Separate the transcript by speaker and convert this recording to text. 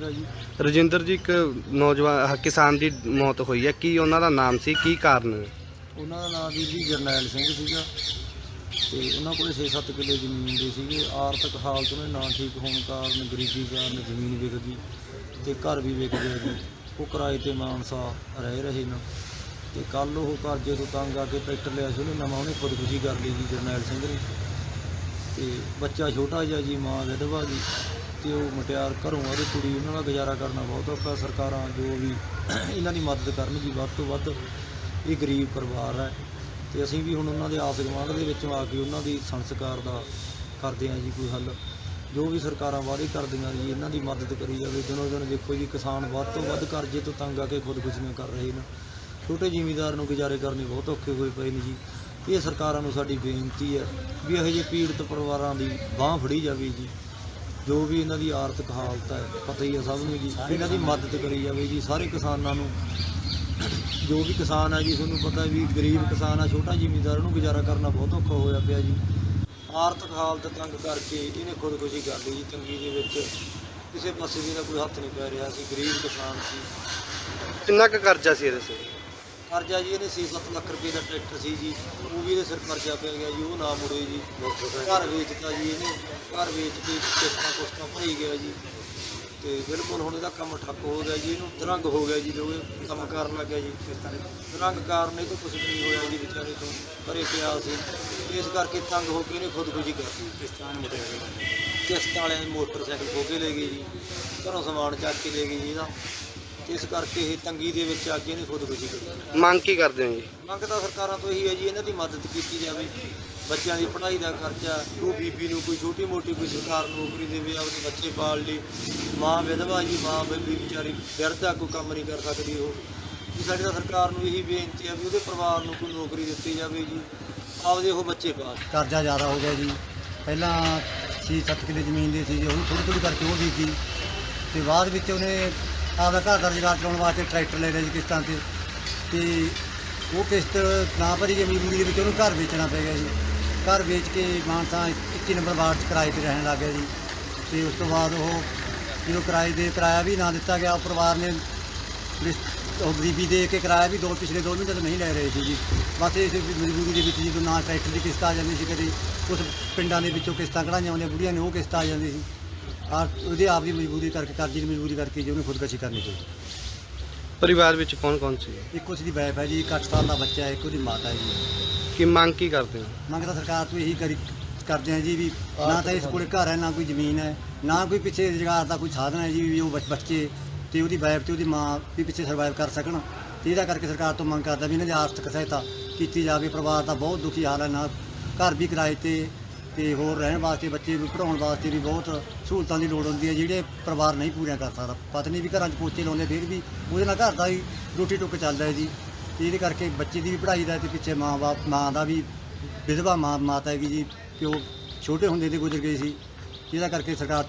Speaker 1: ਜੀ
Speaker 2: ਰਜਿੰਦਰ ਜੀ, ਇੱਕ ਨੌਜਵਾਨ ਆਹ ਕਿਸਾਨ ਦੀ ਮੌਤ ਹੋਈ ਹੈ। ਕੀ ਉਹਨਾਂ ਦਾ ਨਾਮ ਸੀ? ਕੀ ਕਾਰਨ
Speaker 1: ਉਹਨਾਂ ਦਾ ਨਾਮ ਵੀਰ ਜੀ ਜਰਨੈਲ ਸਿੰਘ ਸੀਗਾ। ਤੇ ਉਹਨਾਂ ਕੋਲੇ 6-7 ਕਿੱਲੇ ਜ਼ਮੀਨ ਦੇ ਸੀਗੇ। ਆਰਥਿਕ ਹਾਲਤ ਉਹਨਾਂ ਦੀ ਨਾ ਠੀਕ ਹੋਣ ਕਾਰਨ ਗਰੀਬੀ ਕਾਰਨ ਜ਼ਮੀਨ ਵਿਕ ਗਈ ਤੇ ਘਰ ਵੀ ਵਿਕ ਗਿਆ ਜੀ। ਉਹ ਕਿਰਾਏ ਤੇ ਮਾਨਸਾ ਰਹਿ ਰਹੇ ਨੇ। ਤੇ ਕੱਲ ਉਹ ਕਰਜ਼ੇ ਤੋਂ ਤੰਗ ਆ ਕੇ ਟਰੈਕਟਰ ਲਿਆ ਸੀ। ਉਹਨੇ ਨਵਾਂ ਉਹਨੇ ਖੁਦਕੁਸ਼ੀ ਕਰ ਲਈ ਜੀ ਜਰਨੈਲ ਸਿੰਘ ਨੇ ਤੇ ਬੱਚਾ ਛੋਟਾ ਜਿਹਾ ਜੀ, ਮਾਂ, ਵਿਧਵਾ ਜੀ। ਤੇ ਉਹ ਮੁਟਿਆਰ ਘਰੋਂ ਆ ਉਹਦੀ ਕੁੜੀ ਉਹਨਾਂ ਦਾ ਗੁਜ਼ਾਰਾ ਕਰਨਾ ਬਹੁਤ ਔਖਾ। ਸਰਕਾਰਾਂ ਜੋ ਵੀ ਇਹਨਾਂ ਦੀ ਮਦਦ ਕਰਨ ਜੀ ਵੱਧ ਤੋਂ ਵੱਧ ਇਹ ਗਰੀਬ ਪਰਿਵਾਰ ਹੈ। ਤੇ ਅਸੀਂ ਵੀ ਹੁਣ ਉਹਨਾਂ ਦੇ ਆਸ ਗੁਆਂਢ ਦੇ ਵਿੱਚੋਂ ਆ ਕੇ ਉਹਨਾਂ ਦੀ ਸੰਸਕਾਰ ਦਾ ਕਰਦੇ ਹਾਂ ਜੀ ਕੋਈ ਹੱਲ। ਜੋ ਵੀ ਸਰਕਾਰਾਂ ਵਾਅਦੇ ਕਰਦੀਆਂ ਜੀ, ਇਹਨਾਂ ਦੀ ਮਦਦ ਕਰੀ ਜਾਵੇ। ਦਿਨੋ ਦਿਨ ਦੇਖੋ ਜੀ, ਕਿਸਾਨ ਵੱਧ ਤੋਂ ਵੱਧ ਕਰਜ਼ੇ ਤੋਂ ਤੰਗ ਆ ਕੇ ਖੁਦਕੁਸ਼ੀਆਂ ਕਰ ਰਹੇ ਨੇ। ਛੋਟੇ ਜ਼ਿਮੀਂਦਾਰ ਨੂੰ ਗੁਜ਼ਾਰੇ ਕਰਨੇ ਬਹੁਤ ਔਖੇ ਹੋਏ ਪਏ ਨੇ ਜੀ। ਇਹ ਸਰਕਾਰਾਂ ਨੂੰ ਸਾਡੀ ਬੇਨਤੀ ਹੈ ਵੀ ਇਹੋ ਜਿਹੇ ਪੀੜਤ ਪਰਿਵਾਰਾਂ ਦੀ ਬਾਹ ਫੜੀ ਜਾਵੇ ਜੀ। ਜੋ ਵੀ ਇਹਨਾਂ ਦੀ ਆਰਥਿਕ ਹਾਲਤ ਹੈ, ਪਤਾ ਹੀ ਹੈ ਸਭ ਨੂੰ ਜੀ ਇਹਨਾਂ ਦੀ ਮਦਦ ਕਰੀ ਜਾਵੇ ਜੀ, ਸਾਰੇ ਕਿਸਾਨਾਂ ਨੂੰ। ਜੋ ਵੀ ਕਿਸਾਨ ਹੈ ਜੀ, ਤੁਹਾਨੂੰ ਪਤਾ ਵੀ ਗਰੀਬ ਕਿਸਾਨ ਆ, ਛੋਟਾ ਜ਼ਿਮੀਂਦਾਰ, ਉਹਨੂੰ ਗੁਜ਼ਾਰਾ ਕਰਨਾ ਬਹੁਤ ਔਖਾ ਹੋਇਆ ਪਿਆ ਜੀ। ਆਰਥਿਕ ਹਾਲਤ ਤੰਗ ਕਰਕੇ ਇਹਨੇ ਖੁਦਕੁਸ਼ੀ ਕਰ ਲਈ ਜੀ, ਤੰਗੀ ਦੇ ਵਿੱਚ। ਕਿਸੇ ਪਾਸੇ ਵੀ ਇਹਦਾ ਕੋਈ ਹੱਥ ਨਹੀਂ ਪੈ ਰਿਹਾ ਸੀ, ਗਰੀਬ ਕਿਸਾਨ ਸੀ।
Speaker 2: ਕਿੰਨਾ ਕੁ ਕਰਜ਼ਾ ਸੀ ਇਹਦੇ ਸਿਰ?
Speaker 1: ਕਰਜ਼ਾ ਜੀ ਇਹਨੇ 6-7 ਲੱਖ ਰੁਪਏ ਦਾ ਟਰੈਕਟਰ ਸੀ ਜੀ। ਉਹ ਵੀ ਇਹਦੇ ਸਿਰ ਕਰਜ਼ਾ ਪੈ ਗਿਆ ਜੀ ਉਹ ਨਾ ਮੁੜੇ ਜੀ। ਘਰ ਵੇਚਤਾ ਜੀ ਇਹਨੇ ਘਰ ਵੇਚ ਕੇ ਕਿਸ਼ਤਾਂ ਕੁਸ਼ਤਾਂ ਭਰੀ ਗਿਆ ਜੀ। ਤੇ ਬਿਲਕੁਲ ਹੁਣ ਇਹਦਾ ਕੰਮ ਠੱਪ ਹੋ ਗਿਆ ਜੀ ਇਹਨੂੰ ਦਰੰਗ ਹੋ ਗਿਆ ਜੀ ਜੋ ਇਹ ਕੰਮ ਕਰਨ ਲੱਗਿਆ ਜੀ ਦਰੰਗ ਕਾਰਨ ਇਹ ਤੋਂ ਕੁਝ ਨਹੀਂ ਹੋਇਆ ਜੀ ਵਿਚਾਰੇ ਤੋਂ ਘਰੇ ਪਿਆ ਸੀ। ਇਸ ਕਰਕੇ ਤੰਗ ਹੋ ਕੇ ਇਹਨੇ ਖੁਦਕੁਸ਼ੀ ਕਰ ਲਈ ਕਿਸ਼ਤਾਨ ਕਿਸ਼ਤਾਂ ਵਾਲਿਆਂ ਦੇ ਮੋਟਰਸਾਈਕਲ ਖੋ ਕੇ ਲੈ ਗਏ ਜੀ ਘਰੋਂ ਸਮਾਨ ਚੱਕ ਕੇ ਲੈ ਗਏ ਜੀ ਇਹਦਾ। ਇਸ ਕਰਕੇ ਇਹ ਤੰਗੀ ਦੇ ਵਿੱਚ ਆ ਕੇ ਇਹਨੇ ਖੁਦਕੁਸ਼ੀ ਕੀਤੀ
Speaker 2: ਮੰਗ ਕੀ ਕਰਦੇ ਹੋ ਜੀ?
Speaker 1: ਮੰਗ ਤਾਂ ਸਰਕਾਰਾਂ ਤੋਂ ਇਹੀ ਹੈ ਜੀ ਇਹਨਾਂ ਦੀ ਮਦਦ ਕੀਤੀ ਜਾਵੇ। ਬੱਚਿਆਂ ਦੀ ਪੜ੍ਹਾਈ ਦਾ ਖਰਚਾ ਉਹ ਬੀਬੀ ਨੂੰ ਕੋਈ ਛੋਟੀ ਮੋਟੀ ਕੋਈ ਸਰਕਾਰ ਨੌਕਰੀ ਦੇਵੇ ਆਪਦੇ ਬੱਚੇ ਪਾਲ ਲਈ ਮਾਂ ਵਿਧਵਾ ਜੀ ਮਾਂ ਬੇਬੀ ਵਿਚਾਰੀ ਵਿਰਧਾ ਕੋਈ ਕੰਮ ਨਹੀਂ ਕਰ ਸਕਦੀ ਉਹ। ਜੀ ਸਾਡੀ ਤਾਂ ਸਰਕਾਰ ਨੂੰ ਇਹੀ ਬੇਨਤੀ ਹੈ ਵੀ ਉਹਦੇ ਪਰਿਵਾਰ ਨੂੰ ਕੋਈ ਨੌਕਰੀ ਦਿੱਤੀ ਜਾਵੇ ਜੀ ਆਪਦੇ ਉਹ ਬੱਚੇ ਪਾਲ।
Speaker 3: ਕਰਜ਼ਾ ਜ਼ਿਆਦਾ ਹੋ ਗਿਆ ਜੀ। ਪਹਿਲਾਂ 6-7 ਕਿੱਲੇ ਜ਼ਮੀਨ ਦੀ ਸੀ ਜੀ ਹੁਣ ਥੋੜੀ ਥੋੜੀ ਕਰਕੇ ਉਹ ਵਿਕੀ ਤੇ ਬਾਅਦ ਵਿੱਚ ਉਹਨੇ ਆਪਦਾ ਘਰ ਦਾ ਰੁਜ਼ਗਾਰ ਚਲਾਉਣ ਵਾਸਤੇ ਟਰੈਕਟਰ ਲੈ ਲਿਆ ਜੀ ਕਿਸ਼ਤਾਂ ਤੇ। ਤੇ ਉਹ ਕਿਸ਼ਤ ਨਾ ਭਰੀ ਗਈ ਮਜਬੂਰੀ ਦੇ ਵਿੱਚ ਉਹਨੂੰ ਘਰ ਵੇਚਣਾ ਪੈ ਗਿਆ ਜੀ। ਘਰ ਵੇਚ ਕੇ ਮਾਨਸਾ 21 ਨੰਬਰ ਵਾਰਡ 'ਚ ਕਿਰਾਏ ਤੇ ਰਹਿਣ ਲੱਗ ਗਿਆ ਜੀ। ਤੇ ਉਸ ਤੋਂ ਬਾਅਦ ਉਹ ਜਦੋਂ ਕਿਰਾਏ ਦੇ ਕਿਰਾਇਆ ਵੀ ਨਾ ਦਿੱਤਾ ਗਿਆ, ਉਹ ਪਰਿਵਾਰ ਨੇ ਉਹ ਗਰੀਬੀ ਦੇ ਕੇ ਕਿਰਾਇਆ ਵੀ ਦੋ ਪਿਛਲੇ ਦੋ ਮਹੀਨੇ ਤੋਂ ਨਹੀਂ ਲੈ ਰਹੇ ਸੀ ਜੀ। ਬਸ ਇਸ ਮਜਬੂਰੀ ਦੇ ਵਿੱਚ ਜਦੋਂ ਨਾ ਟਰੈਕਟਰ ਦੀ ਕਿਸ਼ਤ ਆ ਜਾਂਦੀ ਸੀ, ਕਦੇ ਕੁਝ ਪਿੰਡਾਂ ਦੇ ਵਿੱਚੋਂ ਕਿਸ਼ਤਾਂ ਕਢਾਈਆਂ ਹੁੰਦੀਆਂ, ਬੁੜੀਆਂ ਨੇ ਉਹ ਕਿਸ਼ਤ ਆ ਜਾਂਦੀ ਸੀ। ਆ ਉਹਦੇ ਆਪ ਦੀ ਮਜਬੂਰੀ ਕਰਕੇ ਕਰਜ਼ੇ ਦੀ ਮਜਬੂਰੀ ਕਰਕੇ ਜੀ ਉਹਨੇ ਖੁਦਕਸ਼ੀ ਕਰਨੀ ਪਈ।
Speaker 2: ਪਰਿਵਾਰ ਵਿੱਚ ਕੌਣ ਕੌਣ ਸੀ?
Speaker 3: ਇੱਕ ਉਸ ਦੀ ਵਾਈਫ ਹੈ ਜੀ ਇੱਕ 8 ਸਾਲ ਦਾ ਬੱਚਾ ਹੈ ਇੱਕ ਉਹਦੀ ਮਾਤਾ ਹੈ ਜੀ।
Speaker 2: ਕੀ ਮੰਗ ਕੀ ਕਰਦੇ ਹੋ?
Speaker 3: ਮੰਗ ਤਾਂ ਸਰਕਾਰ ਤੋਂ ਇਹੀ ਕਰੀ ਕਰਦੇ ਆ ਜੀ ਵੀ ਨਾ ਤਾਂ ਇਸ ਕੋਲੇ ਘਰ ਹੈ ਨਾ ਕੋਈ ਜ਼ਮੀਨ ਹੈ ਨਾ ਕੋਈ ਪਿੱਛੇ ਰੁਜ਼ਗਾਰ ਦਾ ਕੋਈ ਸਾਧਨ ਹੈ ਜੀ ਵੀ ਉਹ ਬੱਚ- ਬੱਚੇ ਤੇ ਉਹਦੀ ਵਾਈਫ ਤੇ ਉਹਦੀ ਮਾਂ ਵੀ ਪਿੱਛੇ ਸਰਵਾਈਵ ਕਰ ਸਕਣ। ਤੇ ਇਹਦਾ ਕਰਕੇ ਸਰਕਾਰ ਤੋਂ ਮੰਗ ਕਰਦਾ ਵੀ ਇਹਨਾਂ ਦੀ ਆਰਥਿਕ ਸਹਾਇਤਾ ਕੀਤੀ ਜਾਵੇ ਪਰਿਵਾਰ ਦਾ ਬਹੁਤ ਦੁਖੀ ਹਾਲ ਹੈ ਨਾ ਘਰ ਵੀ ਕਿਰਾਏ ਤੇ ਤੇ ਹੋਰ ਰਹਿਣ ਵਾਸਤੇ, ਬੱਚੇ ਨੂੰ ਪੜਾਉਣ ਵਾਸਤੇ ਵੀ ਬਹੁਤ ਸਹੂਲਤਾਂ ਦੀ ਲੋੜ ਹੁੰਦੀ ਹੈ, ਜਿਹੜੇ ਪਰਿਵਾਰ ਨਹੀਂ ਪੂਰੀਆਂ ਕਰ ਸਕਦਾ। ਪਤਨੀ ਵੀ ਘਰਾਂ 'ਚ ਪੋਚੇ ਲਾਉਂਦੇ ਫਿਰ ਵੀ ਉਹਦੇ ਨਾਲ ਘਰ ਦਾ ਹੀ ਰੋਟੀ ਟੁੱਕ ਚੱਲਦਾ ਹੈ ਜੀ। ਤੇ ਇਹਦੇ ਕਰਕੇ ਬੱਚੇ ਦੀ ਵੀ ਪੜ੍ਹਾਈ ਦਾ ਤੇ ਪਿੱਛੇ ਮਾਂ ਬਾਪ, ਮਾਂ ਦਾ ਵੀ ਵਿਧਵਾ ਮਾਂ, ਮਾਤਾ ਹੈਗੀ ਜੀ, ਪਿਓ ਛੋਟੇ ਹੁੰਦੇ ਤੇ ਗੁਜ਼ਰ ਗਏ ਸੀ। ਜਿਹਦਾ ਕਰਕੇ ਸਰਕਾਰ ਤੋਂ